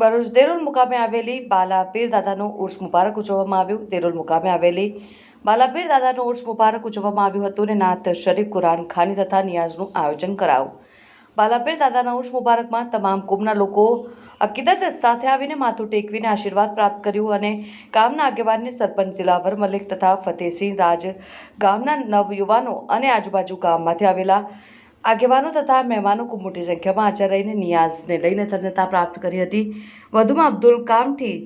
ભરૂચ દેરોલ મુકામે આવેલી બાલાપીર દાદાનો ઉર્સ મુબારક ઉજવવામાં આવ્યું. દેરોલ મુકામે આવેલી બાલાપીર દાદાનો ઉર્સ મુબારક ઉજવવામાં આવ્યું હતું અને નાત શરીફ કુરાન ખાની તથા નિયાઝનું આયોજન કરાયું. બાલાપીર દાદાના ઉર્સ મુબારકમાં તમામ કુમના લોકો અકીદત સાથે આવીને માથું ટેકવીને આશીર્વાદ પ્રાપ્ત કર્યું અને ગામના આગેવાનને સરપંચ દિલાવર મલિક તથા ફતેહસિંહ રાજ ગામના નવયુવાનો અને આજુબાજુ ગામમાંથી આવેલા આગેવાનો તથા મહેમાનો ખૂબ મોટી સંખ્યામાં હાજર રહીને નિયાઝને લઈને ધન્યતા પ્રાપ્ત કરી હતી. વધુમાં અબ્દુલ કામથી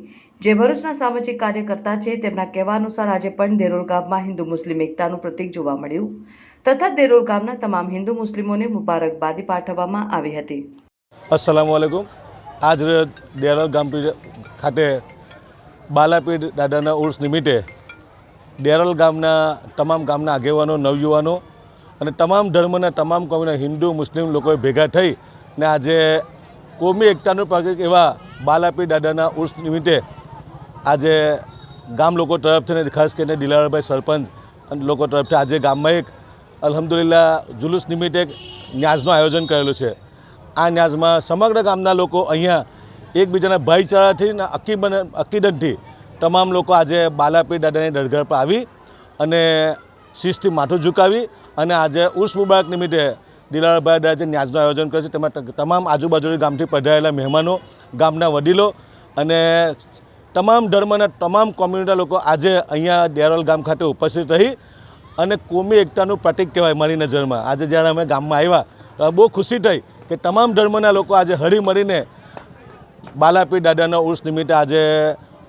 જે ભરૂચના સામાજિક કાર્યકર્તા છે, તેમના કહેવા અનુસાર આજે પણ દેરોલ ગામમાં હિન્દુ મુસ્લિમ એકતાનું પ્રતીક જોવા મળ્યું તથા દેરોલ ગામના તમામ હિન્દુ મુસ્લિમોને મુબારકબાદી પાઠવવામાં આવી હતી. અસલામ વાલેકુમ આજ દેરોલ ગામ ખાતે બાલાપીર દાદાના ઉર્સ નિમિત્તે દેરોલ ગામના તમામ ગામના આગેવાનો, નવયુવાનો અને તમામ ધર્મના તમામ કોમીના હિન્દુ, મુસ્લિમ લોકોએ ભેગા થઈ ને આજે કોમી એકતાનું પ્રતિક એવા બાલાપીર દાદાના ઉર્સ નિમિત્તે આજે ગામ લોકો તરફથી ખાસ કરીને દિલારભાઈ સરપંચ અને લોકો તરફથી આજે ગામમાં એક અલહમદુલિલ્લા જુલુસ નિમિત્તે એક ન્યાઝનું આયોજન કરેલું છે. આ ન્યાઝમાં સમગ્ર ગામના લોકો અહીંયા એકબીજાના ભાઈચારાથી ને અકીબન અકીદનથી તમામ લોકો આજે બાલાપી દાદાની દરગાહ પર આવી અને શિસ્તથી માથું ઝુકાવી અને આજે ઉર્સ મુબારક નિમિત્તે દિલાળભાઈ જે ન્યાઝનું આયોજન કર્યું છે, તેમાં તમામ આજુબાજુના ગામથી પધારેલા મહેમાનો, ગામના વડીલો અને તમામ ધર્મના તમામ કોમ્યુનિટીના લોકો આજે અહીંયા ડેરોલ ગામ ખાતે ઉપસ્થિત રહી અને કોમી એકતાનું પ્રતિક કહેવાય મારી નજરમાં. આજે જ્યારે અમે ગામમાં આવ્યા બહુ ખુશી થઈ કે તમામ ધર્મના લોકો આજે હળી મળીને બાલાપી દાદાના ઉર્સ નિમિત્તે આજે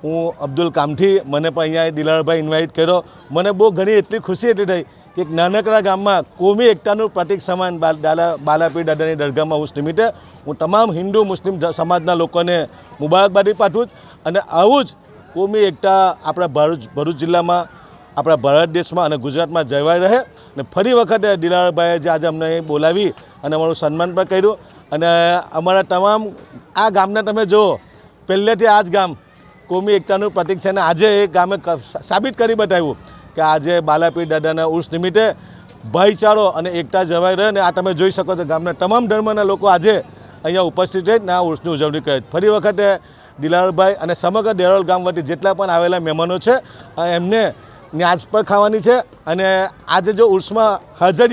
હું અબ્દુલ કામઠી, મને પણ અહીંયા દિલારભાઈ ઇન્વાઇટ કર્યો. મને બહુ ઘણી એટલી ખુશી એટલી થઈ કે એક નાનકડા ગામમાં કોમી એકતાનું પ્રતિક સમાન દાદા, બાલાપીર દાદાની દરગાહમાં હું નિમિત્તે હું તમામ હિન્દુ, મુસ્લિમ સમાજના લોકોને મુબારકબાદી પાઠવું અને આવું જ કોમી એકતા આપણા ભરૂચ ભરૂચ જિલ્લામાં, આપણા ભારત દેશમાં અને ગુજરાતમાં જળવાઈ રહે અને ફરી વખતે દિલારભાઈએ જે આજે અમને બોલાવી અને અમારું સન્માન પણ કર્યું અને અમારા તમામ આ ગામના તમે જુઓ, પહેલેથી આ જ ગામ કોમી એકતાનું પ્રતિક છે અને આજે એ ગામે સાબિત કરી બતાવ્યું કે આજે બાલાપીર દાદાના ઉર્સ નિમિત્તે ભાઈચારો અને એકતા જવાઈ રહે અને આ તમે જોઈ શકો છો ગામના તમામ ધર્મના લોકો આજે અહીંયા ઉપસ્થિત રહીને આ ઉર્સની ઉજવણી કરે. ફરી વખતે દિલારભાઈ અને સમગ્ર દેરોલ ગામ વતી જેટલા પણ આવેલા મહેમાનો છે એમને ન્યાજ પર ખાવાની છે અને આજે જો ઉર્સમાં હાજર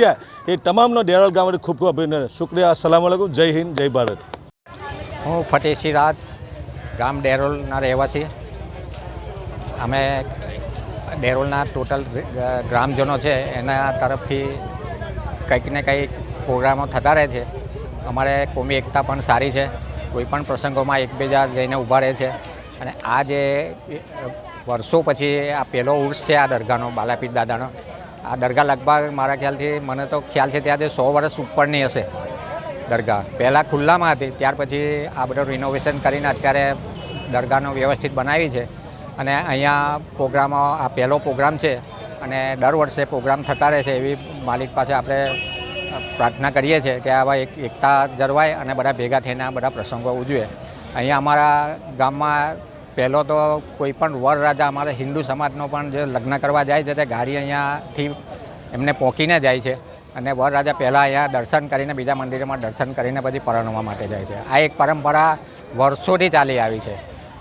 એ તમામનો દેરોલ ગામ વતી ખૂબ ખૂબ અભિનંદન. શુક્રિયા. અસલામ જય હિન્દ, જય ભારત. હું ફતેહસિંહ રાજ ગામ ડેરોલના રહેવાસી. અમે ડેરોલના ટોટલ ગ્રામજનો છે, એના તરફથી કંઈક ને કંઈક પ્રોગ્રામો થતા રહે છે. અમારે કોમી એકતા પણ સારી છે. કોઈ પણ પ્રસંગોમાં એકબીજા જઈને ઊભા રહે છે. અને આ જે વર્ષો પછી આ પહેલો ઉર્સ છે આ દરગાહનો બાલાપીર દાદાનો. આ દરગાહ લગભગ મારા ખ્યાલથી, મને તો ખ્યાલ છે ત્યાં જે સો વર્ષ ઉપરની હશે. દરગાહ. પહેલાં ખુલ્લામાં હતી, ત્યાર પછી આ બધું રિનોવેશન કરીને અત્યારે દરગાહનો વ્યવસ્થિત બનાવી છે. અને અહીંયા પ્રોગ્રામ, આ પહેલો પ્રોગ્રામ છે અને દર વર્ષે પ્રોગ્રામ થતા રહે છે એવી માલિક પાસે આપણે પ્રાર્થના કરીએ છીએ કે આવા એક એકતા જળવાય અને બધા ભેગા થઈને આ બધા પ્રસંગો ઉજવે. અહીંયા અમારા ગામમાં પહેલો તો કોઈ પણ વર રાજા, અમારા હિન્દુ સમાજનો પણ જે લગ્ન કરવા જાય છે તે ગાડી અહીંયાથી એમને પહોંચીને જાય છે. અને વરરાજા પહેલાં અહીંયા દર્શન કરીને બીજા મંદિરમાં દર્શન કરીને પછી પરણવા માટે જાય છે. આ એક પરંપરા વર્ષોથી ચાલી આવી છે.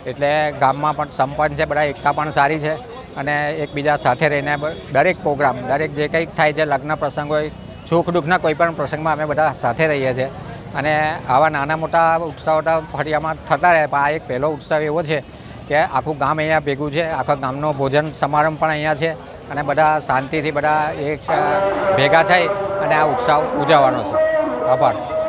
એટલે ગામમાં પણ સંપન્ન છે, બધા એકતા પણ સારી છે અને એકબીજા સાથે રહીને દરેક પ્રોગ્રામ, દરેક જે કંઈક થાય છે, લગ્ન પ્રસંગ હોય, સુખ દુઃખના કોઈ પણ પ્રસંગમાં અમે બધા સાથે રહીએ છીએ. અને આવા નાના મોટા ઉત્સવો ફળિયામાં થતા રહે, પણ આ એક પહેલો ઉત્સવ એવો છે કે આખું ગામ અહીંયા ભેગું છે, આખા ગામનો ભોજન સમારંભ પણ અહીંયા છે. અને બધા શાંતિથી બધા એક ભેગા થઈ અને આ ઉત્સવ ઉજવવાનો છે. આભાર.